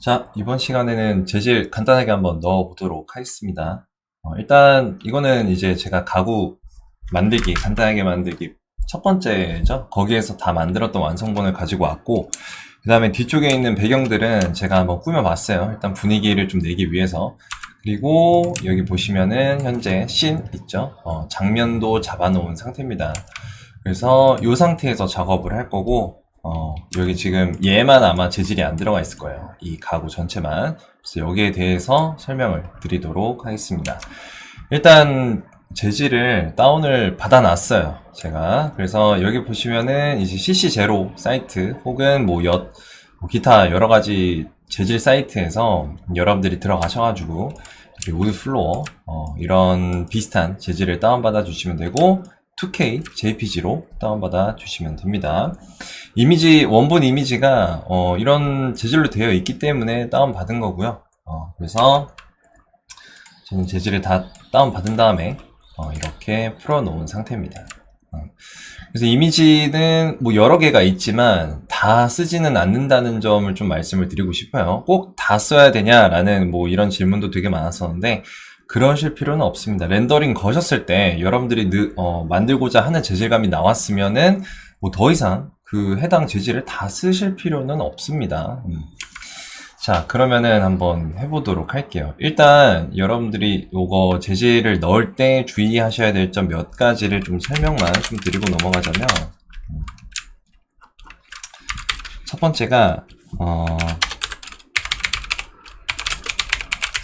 자, 이번 시간에는 재질 간단하게 한번 넣어보도록 하겠습니다. 어, 일단 이거는 이제 제가 가구 만들기, 간단하게 만들기 첫 번째죠. 거기에서 다 만들었던 완성본을 가지고 왔고, 그 다음에 뒤쪽에 있는 배경들은 제가 한번 꾸며봤어요. 일단 분위기를 좀 내기 위해서. 그리고 여기 보시면은 현재 씬 있죠. 어, 장면도 잡아놓은 상태입니다. 그래서 이 상태에서 작업을 할 거고, 어, 여기 지금 얘만 아마 재질이 안 들어가 있을 거예요. 이 가구 전체만. 그래서 여기에 대해서 설명을 드리도록 하겠습니다. 일단 재질을 다운을 받아놨어요. 제가. 그래서 여기 보시면은 이제 CC0 사이트 혹은 뭐 엿, 뭐 기타 여러 가지 재질 사이트에서 여러분들이 들어가셔가지고 우드 플로어 어, 이런 비슷한 재질을 다운받아 주시면 되고 2K JPG로 다운받아 주시면 됩니다. 이미지 원본 이미지가 어, 이런 재질로 되어 있기 때문에 다운받은 거고요. 어, 그래서 저는 재질을 다 다운받은 다음에 어, 이렇게 풀어놓은 상태입니다. 어, 그래서 이미지는 뭐 여러 개가 있지만 다 쓰지는 않는다는 점을 좀 말씀을 드리고 싶어요. 꼭 다 써야 되냐라는 뭐 이런 질문도 되게 많았었는데 그러실 필요는 없습니다. 렌더링 거셨을 때 여러분들이 느- 어, 만들고자 하는 재질감이 나왔으면은 뭐 더 이상 그 해당 재질을 다 쓰실 필요는 없습니다. 음. 자, 그러면은 한번 해보도록 할게요. 일단 여러분들이 요거 재질을 넣을 때 주의하셔야 될 점 몇 가지를 좀 설명만 좀 드리고 넘어가자면 음. 첫 번째가 어,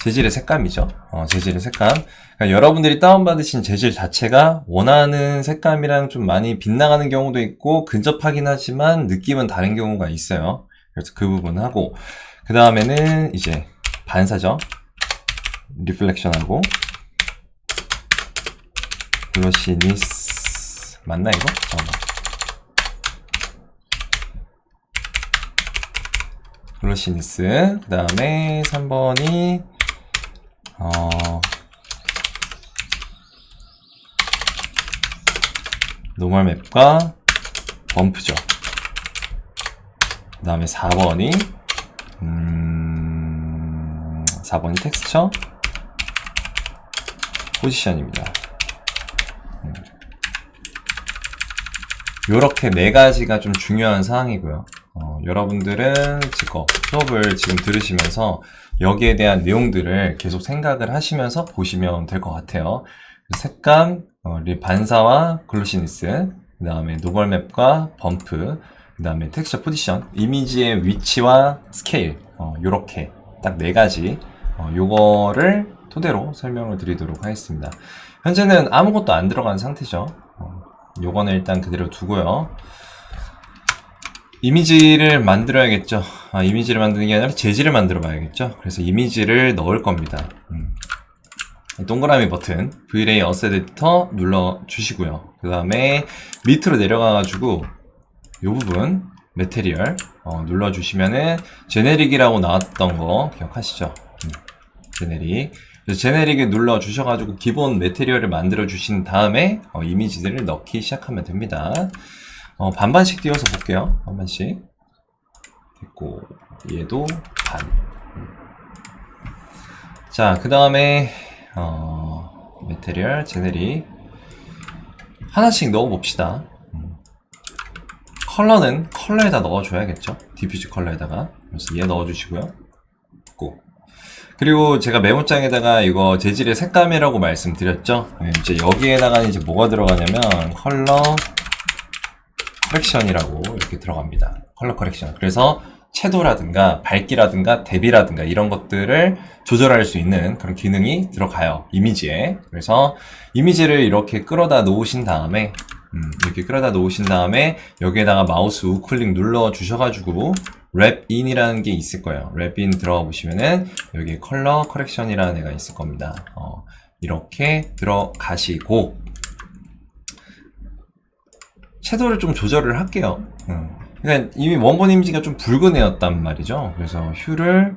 재질의 색감이죠. 어, 재질의 색감. 그러니까 여러분들이 다운받으신 재질 자체가 원하는 색감이랑 좀 많이 빗나가는 경우도 있고 근접하긴 하지만 느낌은 다른 경우가 있어요. 그래서 그 부분 하고 그 다음에는 이제 반사죠. 리플렉션하고 글로시니스 맞나 이거? 잠깐만. 글로시니스 그 다음에 3번이 어 노멀 맵과 범프죠. 그 다음에 4번이 음, 4번이 텍스처 포지션입니다. 음. 요렇게 네 가지가 좀 중요한 사항이고요. 어, 여러분들은 지금 수업을 지금 들으시면서 여기에 대한 내용들을 계속 생각을 하시면서 보시면 될 것 같아요. 색감, 어, 리- 반사와 글로시니스, 그 다음에 노멀맵과 범프, 그 다음에 텍스처 포지션, 이미지의 위치와 스케일, 어, 요렇게 딱 네 가지, 어, 요거를 토대로 설명을 드리도록 하겠습니다. 현재는 아무것도 안 들어간 상태죠. 어, 요거는 일단 그대로 두고요. 이미지를 만들어야겠죠. 아, 이미지를 만드는 게 아니라 재질을 만들어 봐야겠죠. 그래서 이미지를 넣을 겁니다. 음. 동그라미 버튼, V-Ray 어셋 에디터 눌러 주시고요. 그 다음에 밑으로 내려가가지고 이 부분 메테리얼 어, 눌러 주시면은 제네릭이라고 나왔던 거 기억하시죠? 음, 제네릭. 제네릭을 눌러 주셔가지고 기본 메테리얼을 만들어 주신 다음에 어, 이미지들을 넣기 시작하면 됩니다. 어, 반반씩 띄워서 볼게요. 반반씩. 됐고, 얘도 반. 음. 자, 그 다음에, 어, 메테리얼, 제네릭. 하나씩 넣어봅시다. 음. 컬러는 컬러에다 넣어줘야겠죠. 디퓨즈 컬러에다가. 그래서 얘 넣어주시고요. 꼭. 그리고 제가 메모장에다가 이거 재질의 색감이라고 말씀드렸죠. 네, 이제 여기에다가 이제 뭐가 들어가냐면 컬러 커렉션이라고 이렇게 들어갑니다. 컬러 커렉션. 그래서 채도라든가 밝기라든가 대비라든가 이런 것들을 조절할 수 있는 그런 기능이 들어가요. 이미지에. 그래서 이미지를 이렇게 끌어다 놓으신 다음에 음, 이렇게 끌어다 놓으신 다음에 여기에다가 마우스 우클릭 눌러 주셔가지고 랩인이라는 게 있을 거예요. 랩인 들어가 보시면은 여기 컬러 커렉션이라는 애가 있을 겁니다. 어, 이렇게 들어가시고 채도를 좀 조절을 할게요. 음. 그러니까 이미 원본 이미지가 좀 붉은 애였단 말이죠. 그래서 휴를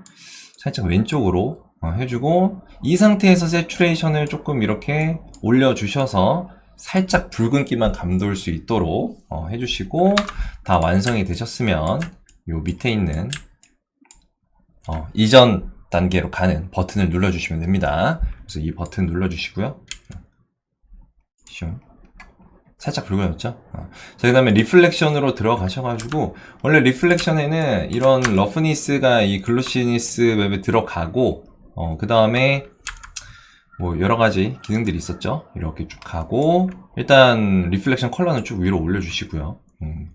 살짝 왼쪽으로 어, 해주고 이 상태에서 세츄레이션을 조금 이렇게 올려주셔서 살짝 붉은기만 감돌 수 있도록 어, 해주시고 다 완성이 되셨으면 요 밑에 있는 어, 이전 단계로 가는 버튼을 눌러주시면 됩니다. 그래서 이 버튼 눌러주시고요. 슝. 살짝 붉어졌죠? 어. 자, 그 다음에 리플렉션으로 들어가셔가지고, 원래 리플렉션에는 이런 러프니스가 이 글루시니스 웹에 들어가고, 어, 그 다음에 뭐 여러 가지 기능들이 있었죠? 이렇게 쭉 가고, 일단 리플렉션 컬러는 쭉 위로 올려주시고요. 음.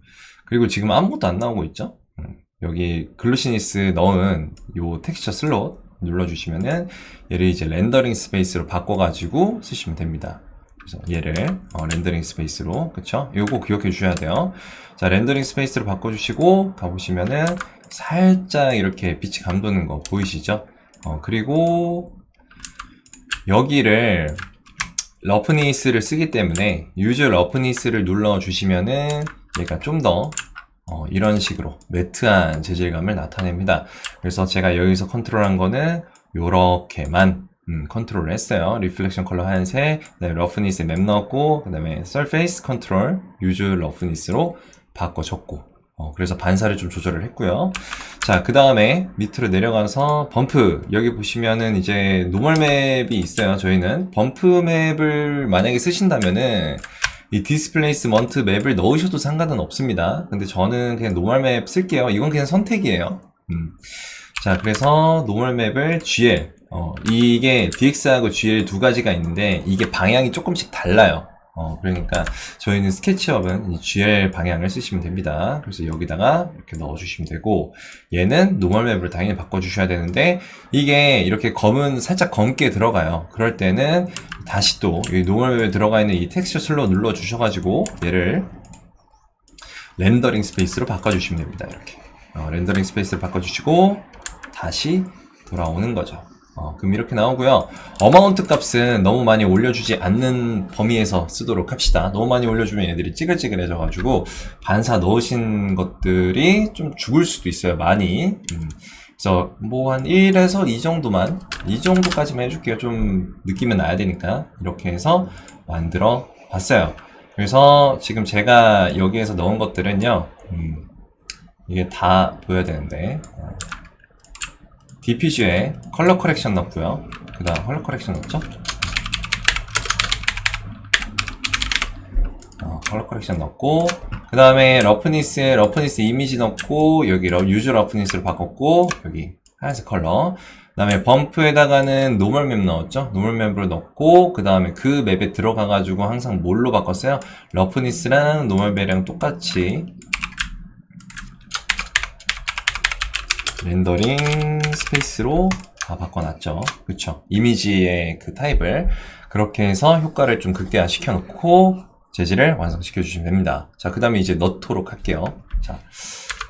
그리고 지금 아무것도 안 나오고 있죠? 음. 여기 글루시니스 넣은 요 텍스처 슬롯 눌러주시면은 얘를 이제 렌더링 스페이스로 바꿔가지고 쓰시면 됩니다. 얘를 어, 렌더링 스페이스로 그쵸? 요거 기억해 주셔야 돼요. 자 렌더링 스페이스로 바꿔주시고 가보시면은 살짝 이렇게 빛이 감도는 거 보이시죠? 어, 그리고 여기를 러프니스를 쓰기 때문에 유즈 러프니스를 눌러 주시면은 얘가 좀더 어, 이런 식으로 매트한 재질감을 나타냅니다. 그래서 제가 여기서 컨트롤한 거는 요렇게만 음, 컨트롤을 했어요. 리플렉션 컬러 하얀색, 그다음에 러프니스 맵 넣었고, 그다음에 서페이스 컨트롤 유즈 러프니스로 바꿔줬고, 어, 그래서 반사를 좀 조절을 했고요. 자, 그 다음에 밑으로 내려가서 범프 여기 보시면은 이제 노멀 맵이 있어요. 저희는 범프 맵을 만약에 쓰신다면은 이 디스플레이스먼트 맵을 넣으셔도 상관은 없습니다. 근데 저는 그냥 노멀 맵 쓸게요. 이건 그냥 선택이에요. 음. 자, 그래서 노멀 맵을 GL. 어, 이게 DX하고 GL 두 가지가 있는데 이게 방향이 조금씩 달라요. 어, 그러니까 저희는 스케치업은 이 GL 방향을 쓰시면 됩니다. 그래서 여기다가 이렇게 넣어주시면 되고 얘는 노멀 맵으로 당연히 바꿔주셔야 되는데 이게 이렇게 검은 살짝 검게 들어가요. 그럴 때는 다시 또이 노멀 맵에 들어가 있는 이 텍스처 슬롯 눌러 주셔가지고 얘를 렌더링 스페이스로 바꿔주시면 됩니다. 이렇게 어, 렌더링 스페이스로 바꿔주시고 다시 돌아오는 거죠. 어, 그럼 이렇게 나오고요. 어마운트 값은 너무 많이 올려주지 않는 범위에서 쓰도록 합시다. 너무 많이 올려주면 얘들이 찌글찌글해져가지고 반사 넣으신 것들이 좀 죽을 수도 있어요. 많이. 음. 그래서 뭐 한 1에서 2 정도만 이 정도까지만 해줄게요. 좀 느낌은 나야 되니까 이렇게 해서 만들어 봤어요. 그래서 지금 제가 여기에서 넣은 것들은요. 음, 이게 다 보여야 되는데 어. DPG에 컬러 커렉션 넣고요. 그 다음 컬러 커렉션 넣었죠? 어, 컬러 커렉션 넣고 그 다음에 러프니스에 러프니스 이미지 넣고 여기 러, 유즈 러프니스로 바꿨고 여기 하얀색 컬러 그 다음에 범프에다가는 노멀 맵 넣었죠? 노멀 맵으로 넣고 그 다음에 그 맵에 들어가 가지고 항상 뭘로 바꿨어요? 러프니스랑 노멀 맵이랑 똑같이 렌더링 스페이스로 다 바꿔놨죠. 그쵸? 이미지의 그 타입을 그렇게 해서 효과를 좀 극대화 시켜놓고 재질을 완성시켜 주시면 됩니다. 자, 그 다음에 이제 넣도록 할게요. 자,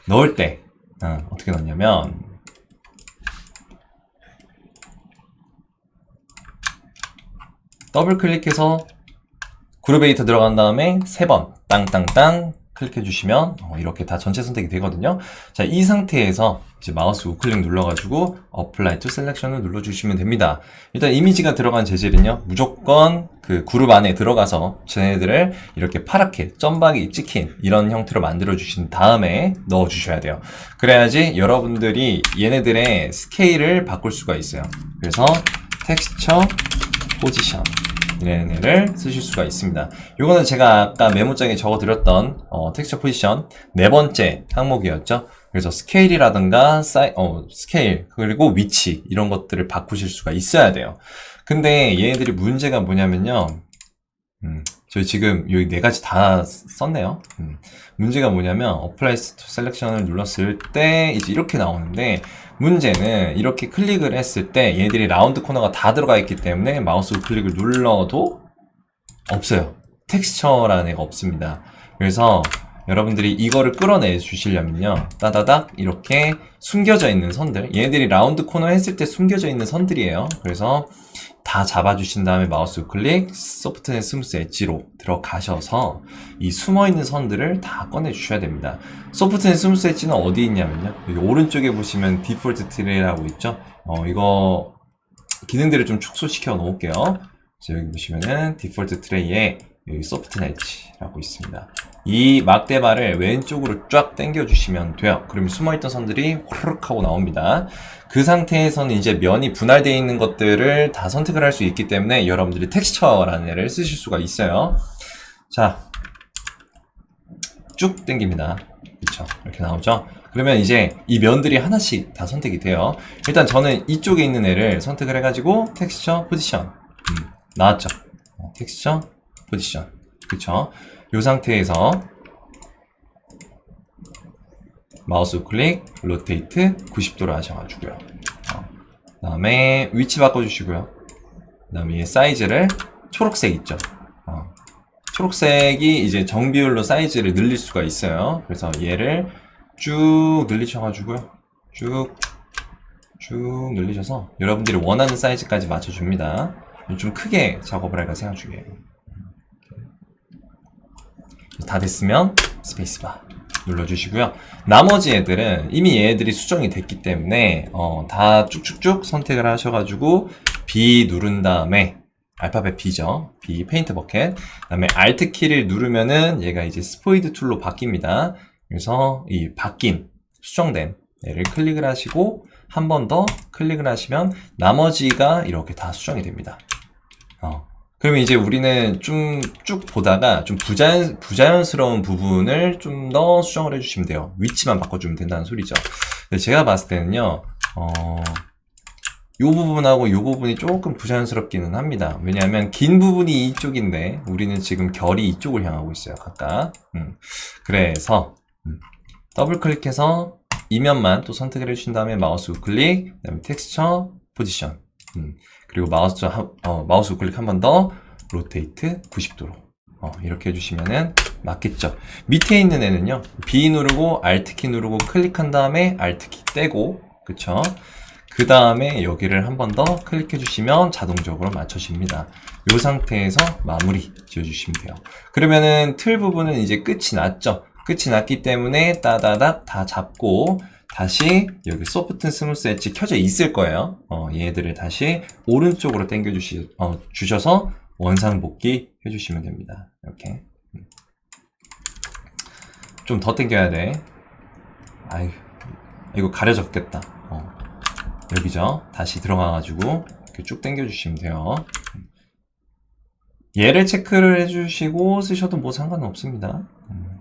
넣을 때 어, 어떻게 넣냐면 더블 클릭해서 그룹 에디터 들어간 다음에 세 번 땅땅땅 클릭해 주시면 어, 이렇게 다 전체 선택이 되거든요. 자, 이 상태에서 이제 마우스 우클릭 눌러가지고 Apply to Selection을 눌러주시면 됩니다. 일단 이미지가 들어간 재질은요, 무조건 그 그룹 안에 들어가서 쟤네들을 이렇게 파랗게 점박이 찍힌 이런 형태로 만들어 주신 다음에 넣어 주셔야 돼요. 그래야지 여러분들이 얘네들의 스케일을 바꿀 수가 있어요. 그래서 텍스처 포지션 얘네를 쓰실 수가 있습니다. 이거는 제가 아까 메모장에 적어드렸던 어, 텍스처 포지션 네 번째 항목이었죠. 그래서 스케일이라든가 사이, 어, 스케일 그리고 위치 이런 것들을 바꾸실 수가 있어야 돼요. 근데 얘네들이 문제가 뭐냐면요. 음, 저희 지금 여기 네 가지 다 썼네요. 음, 문제가 뭐냐면 Apply to Selection을 눌렀을 때 이제 이렇게 나오는데 문제는 이렇게 클릭을 했을 때 얘들이 라운드 코너가 다 들어가 있기 때문에 마우스 클릭을 눌러도 없어요. 텍스처라는 애가 없습니다. 그래서 여러분들이 이거를 끌어내 주시려면요. 따다닥 이렇게 숨겨져 있는 선들. 얘네들이 라운드 코너 했을 때 숨겨져 있는 선들이에요. 그래서 다 잡아주신 다음에 마우스 우클릭, 소프트넷 스무스 엣지로 들어가셔서 이 숨어있는 선들을 다 꺼내주셔야 됩니다. 소프트넷 스무스 엣지는 어디 있냐면요. 여기 오른쪽에 보시면 디폴트 트레이라고 있죠. 어, 이거 기능들을 좀 축소시켜 놓을게요. 자, 여기 보시면은 디폴트 트레이에 여기 소프트 엣지라고 있습니다. 이 막대발을 왼쪽으로 쫙 당겨주시면 돼요. 그러면 숨어있던 선들이 호르륵 하고 나옵니다. 그 상태에서는 이제 면이 분할되어 있는 것들을 다 선택을 할 수 있기 때문에 여러분들이 텍스처라는 애를 쓰실 수가 있어요. 자, 쭉 당깁니다. 그쵸. 이렇게 나오죠? 그러면 이제 이 면들이 하나씩 다 선택이 돼요. 일단 저는 이쪽에 있는 애를 선택을 해가지고 텍스처 포지션. 음, 나왔죠? 어, 텍스처 포지션. 그쵸? 이 상태에서 마우스 우클릭, 로테이트 90도로 하셔가지고요. 어, 그 다음에 위치 바꿔주시고요. 그 다음에 이 사이즈를 초록색 있죠? 어, 초록색이 이제 정비율로 사이즈를 늘릴 수가 있어요. 그래서 얘를 쭉 늘리셔가지고요. 쭉, 쭉 늘리셔서 여러분들이 원하는 사이즈까지 맞춰줍니다. 좀 크게 작업을 할까 생각 중이에요. 다 됐으면 스페이스바 눌러주시고요. 나머지 애들은 이미 얘네들이 수정이 됐기 때문에 어, 다 쭉쭉쭉 선택을 하셔가지고 B 누른 다음에 알파벳 B죠. B 페인트 버켓. 그 다음에 Alt 키를 누르면은 얘가 이제 스포이드 툴로 바뀝니다. 그래서 이 바뀐 수정된 얘를 클릭을 하시고 한 번 더 클릭을 하시면 나머지가 이렇게 다 수정이 됩니다. 어. 그러면 이제 우리는 좀 쭉 보다가 좀 부자연, 부자연스러운 부분을 좀 더 수정을 해주시면 돼요. 위치만 바꿔주면 된다는 소리죠. 제가 봤을 때는요, 어, 요 부분하고 요 부분이 조금 부자연스럽기는 합니다. 왜냐하면 긴 부분이 이쪽인데 우리는 지금 결이 이쪽을 향하고 있어요. 각각. 음. 그래서 음. 더블 클릭해서 이면만 또 선택을 해주신 다음에 마우스 우클릭, 그다음에 텍스처, 포지션. 음. 그리고 마우스 한- 어, 마우스 우클릭 한 번 더 로테이트 90도로 어, 이렇게 해주시면은 맞겠죠. 밑에 있는 애는요. B 누르고 Alt 키 누르고 클릭한 다음에 Alt 키 떼고 그쵸? 그 다음에 여기를 한 번 더 클릭해 주시면 자동적으로 맞춰집니다. 이 상태에서 마무리 지어주시면 돼요. 그러면은 틀 부분은 이제 끝이 났죠. 끝이 났기 때문에 따다닥 다 잡고 다시 여기 소프트 스무스 엣지 켜져 있을 거예요. 어, 얘들을 다시 오른쪽으로 당겨 주시, 어, 주셔서 원상 복귀 해주시면 됩니다. 이렇게. 좀 더 당겨야 돼. 아유, 이거 가려졌겠다. 어. 여기죠. 다시 들어가가지고 이렇게 쭉 당겨주시면 돼요. 얘를 체크를 해주시고 쓰셔도 뭐 상관은 없습니다. 음.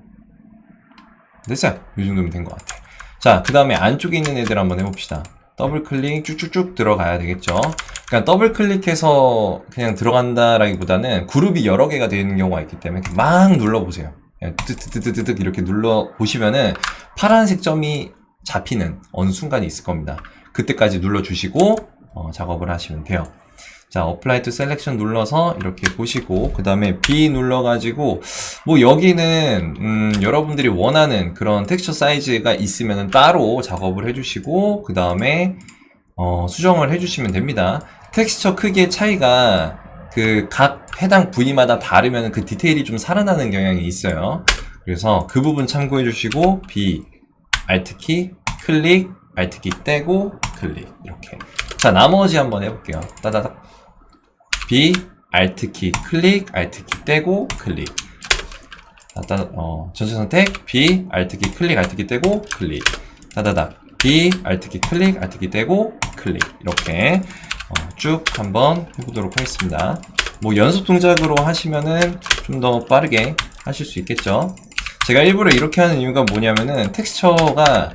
됐어요. 이 정도면 된 것 같아요. 자, 그 다음에 안쪽에 있는 애들 한번 해봅시다. 더블 클릭 쭉쭉쭉 들어가야 되겠죠. 그러니까 더블 클릭해서 그냥 들어간다라기보다는 그룹이 여러 개가 되는 경우가 있기 때문에 막 눌러보세요. 그냥 뜨뜨뜨뜨뜨 이렇게 눌러 보시면은 파란색 점이 잡히는 어느 순간이 있을 겁니다. 그때까지 눌러주시고 어, 작업을 하시면 돼요. 자, Apply to Selection 눌러서 이렇게 보시고 그 다음에 B 눌러가지고 뭐 여기는 음, 여러분들이 원하는 그런 텍스처 사이즈가 있으면 따로 작업을 해주시고 그 다음에 어, 수정을 해주시면 됩니다. 텍스처 크기의 차이가 그 각 해당 부위마다 다르면 그 디테일이 좀 살아나는 경향이 있어요. 그래서 그 부분 참고해 주시고 B Alt 키 클릭 Alt 키 떼고 클릭 이렇게 자 나머지 한번 해볼게요 따다닥 B Alt 키 클릭 Alt 키 떼고 클릭 따다 어 전체 선택 B Alt 키 클릭 Alt 키 떼고 클릭 따다닥 B Alt 키 클릭 Alt 키 떼고 클릭 이렇게 어, 쭉 한번 해보도록 하겠습니다. 뭐 연습 동작으로 하시면은 좀 더 빠르게 하실 수 있겠죠. 제가 일부러 이렇게 하는 이유가 뭐냐면은 텍스처가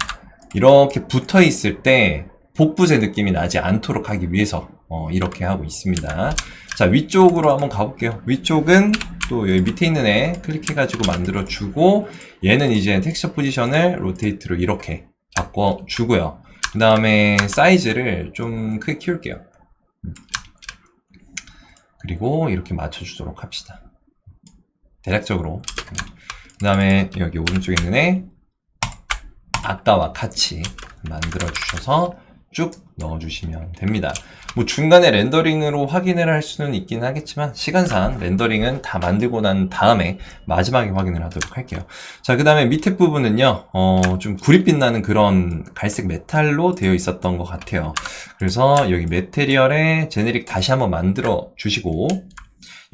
이렇게 붙어 있을 때 복붙의 느낌이 나지 않도록 하기 위해서 어, 이렇게 하고 있습니다. 자 위쪽으로 한번 가볼게요. 위쪽은 또 여기 밑에 있는 애 클릭해가지고 만들어 주고 얘는 이제 텍스처 포지션을 로테이트로 이렇게 바꿔 주고요. 그 다음에 사이즈를 좀 크게 키울게요. 그리고 이렇게 맞춰주도록 합시다. 대략적으로. 그 다음에 여기 오른쪽에 있는 애 아까와 같이 만들어 주셔서 쭉 넣어 주시면 됩니다. 뭐 중간에 렌더링으로 확인을 할 수는 있긴 하겠지만 시간상 렌더링은 다 만들고 난 다음에 마지막에 확인을 하도록 할게요. 자, 그 다음에 밑에 부분은요, 어, 좀 구릿빛 나는 그런 갈색 메탈로 되어 있었던 것 같아요. 그래서 여기 메테리얼에 제네릭 다시 한번 만들어 주시고,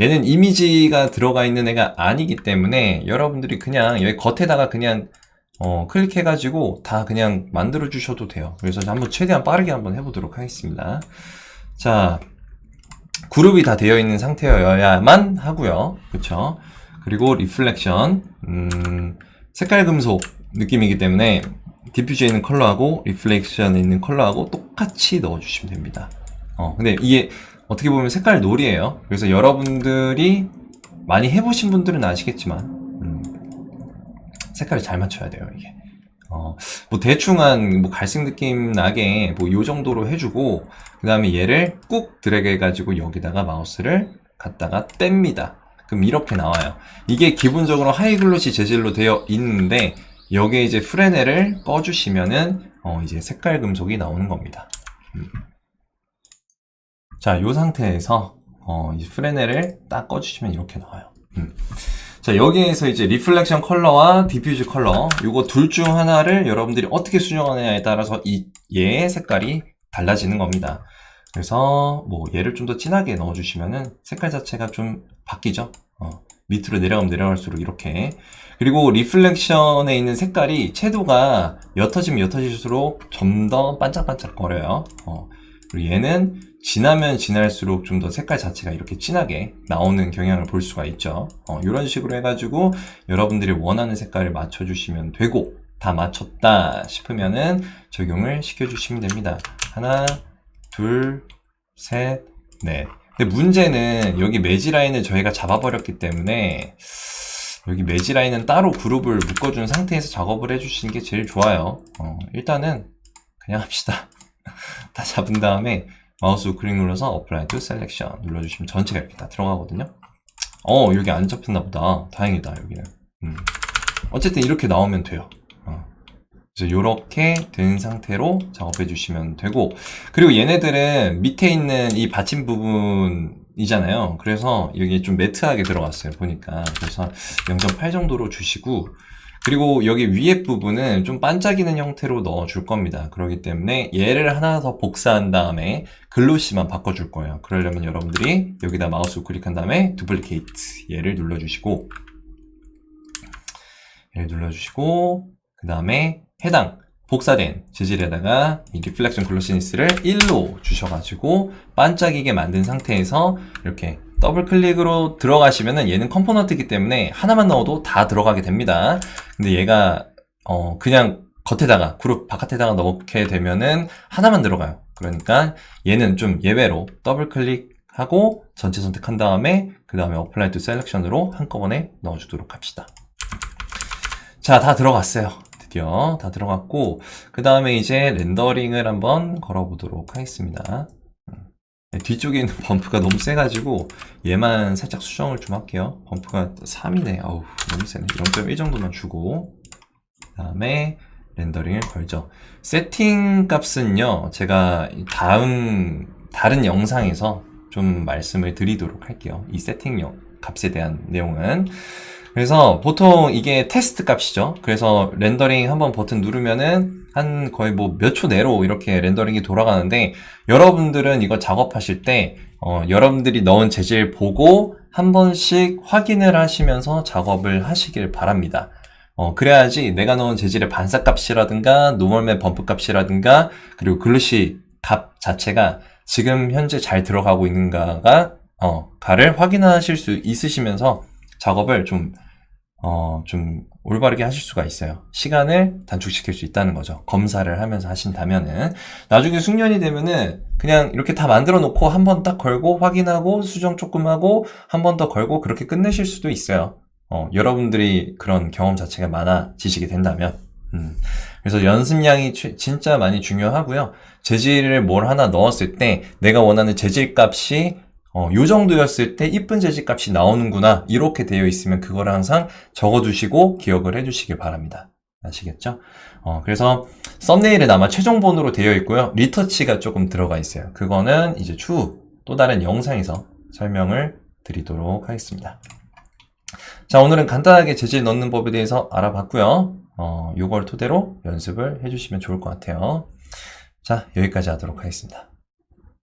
얘는 이미지가 들어가 있는 애가 아니기 때문에 여러분들이 그냥 여기 겉에다가 그냥 어, 클릭해가지고 다 그냥 만들어 주셔도 돼요. 그래서 한번 최대한 빠르게 한번 해보도록 하겠습니다. 자, 그룹이 다 되어 있는 상태여야만 하고요. 그쵸? 그리고 리플렉션, 음, 색깔 금속 느낌이기 때문에 디퓨즈에 있는 컬러하고 리플렉션에 있는 컬러하고 똑같이 넣어주시면 됩니다. 어, 근데 이게 어떻게 보면 색깔 놀이에요. 그래서 여러분들이 많이 해보신 분들은 아시겠지만, 음, 색깔을 잘 맞춰야 돼요, 이게. 어, 뭐 대충한 뭐 갈색 느낌 나게 뭐 요 정도로 해주고, 그 다음에 얘를 꾹 드래그 해가지고 여기다가 마우스를 갖다가 뗍니다. 그럼 이렇게 나와요. 이게 기본적으로 하이글로시 재질로 되어 있는데, 여기에 이제 프레네를 꺼주시면은, 어, 이제 색깔 금속이 나오는 겁니다. 음. 자, 이 상태에서 어, 이제 프레네를 딱 꺼주시면 이렇게 나와요. 음. 자, 여기에서 이제 리플렉션 컬러와 디퓨즈 컬러, 요거 둘 중 하나를 여러분들이 어떻게 수정하느냐에 따라서 이 얘의 색깔이 달라지는 겁니다. 그래서 뭐 얘를 좀 더 진하게 넣어주시면은 색깔 자체가 좀 바뀌죠. 어, 밑으로 내려가면 내려갈수록 이렇게. 그리고 리플렉션에 있는 색깔이 채도가 옅어지면 옅어질수록 좀 더 반짝반짝 거려요. 어, 그리고 얘는 진하면 진할수록 좀 더 색깔 자체가 이렇게 진하게 나오는 경향을 볼 수가 있죠. 어, 이런 식으로 해가지고 여러분들이 원하는 색깔을 맞춰주시면 되고 다 맞췄다 싶으면은 적용을 시켜주시면 됩니다. 하나, 둘, 셋, 넷. 근데 문제는 여기 매지 라인을 저희가 잡아버렸기 때문에 여기 매지 라인은 따로 그룹을 묶어준 상태에서 작업을 해주시는 게 제일 좋아요. 어, 일단은 그냥 합시다. 다 잡은 다음에 마우스 우클릭 눌러서 Apply to Selection 눌러주시면 전체가 이렇게 다 들어가거든요. 어, 여기 안 잡혔나 보다. 다행이다, 여기는. 음. 어쨌든 이렇게 나오면 돼요. 어. 그래서 이렇게 된 상태로 작업해 주시면 되고 그리고 얘네들은 밑에 있는 이 받침 부분이잖아요. 그래서 여기 좀 매트하게 들어갔어요. 보니까 그래서 0.8 정도로 주시고 그리고 여기 위에 부분은 좀 반짝이는 형태로 넣어줄 겁니다. 그렇기 때문에 얘를 하나 더 복사한 다음에 글로시만 바꿔줄 거예요. 그러려면 여러분들이 여기다 마우스 우클릭한 다음에 두플리케이트 얘를 눌러주시고 얘를 눌러주시고 그 다음에 해당 복사된 재질에다가 이 리플렉션 글로시니스를 1로 주셔가지고 반짝이게 만든 상태에서 이렇게 더블 클릭으로 들어가시면은 얘는 컴포넌트이기 때문에 하나만 넣어도 다 들어가게 됩니다. 근데 얘가 어 그냥 겉에다가 그룹 바깥에다가 넣게 되면은 하나만 들어가요. 그러니까 얘는 좀 예외로 더블 클릭하고 전체 선택한 다음에 그 다음에 어플라이 투 셀렉션으로 한꺼번에 넣어주도록 합시다. 자, 다 들어갔어요. 드디어 다 들어갔고 그 다음에 이제 렌더링을 한번 걸어보도록 하겠습니다. 네, 뒤쪽에 있는 범프가 너무 세가지고 얘만 살짝 수정을 좀 할게요. 범프가 3이네. 어우 너무 세네. 0.1 정도만 주고 그 다음에 렌더링을 걸죠. 세팅 값은요. 제가 다음 다른 영상에서 좀 말씀을 드리도록 할게요. 이 세팅 값에 대한 내용은 그래서 보통 이게 테스트 값이죠. 그래서 렌더링 한번 버튼 누르면은 한 거의 뭐 몇 초 내로 이렇게 렌더링이 돌아가는데 여러분들은 이거 작업하실 때 어, 여러분들이 넣은 재질 보고 한 번씩 확인을 하시면서 작업을 하시길 바랍니다. 어, 그래야지 내가 넣은 재질의 반사 값이라든가 노멀맨 범프 값이라든가 그리고 글루시 값 자체가 지금 현재 잘 들어가고 있는가가 어, 가를 확인하실 수 있으시면서 작업을 좀, 어, 좀 올바르게 하실 수가 있어요. 시간을 단축시킬 수 있다는 거죠. 검사를 하면서 하신다면은. 나중에 숙련이 되면은 그냥 이렇게 다 만들어 놓고 한 번 딱 걸고 확인하고 수정 조금 하고 한 번 더 걸고 그렇게 끝내실 수도 있어요. 어, 여러분들이 그런 경험 자체가 많아지시게 된다면. 음. 그래서 연습량이 취- 진짜 많이 중요하고요. 재질을 뭘 하나 넣었을 때 내가 원하는 재질 값이 어, 요 정도였을 때 이쁜 재질 값이 나오는구나. 이렇게 되어 있으면 그거를 항상 적어두시고 기억을 해주시길 바랍니다. 아시겠죠? 어, 그래서 썸네일은 아마 최종본으로 되어 있고요. 리터치가 조금 들어가 있어요. 그거는 이제 추후 또 다른 영상에서 설명을 드리도록 하겠습니다. 자, 오늘은 간단하게 재질 넣는 법에 대해서 알아봤고요. 어, 요걸 토대로 연습을 해주시면 좋을 것 같아요. 자, 여기까지 하도록 하겠습니다.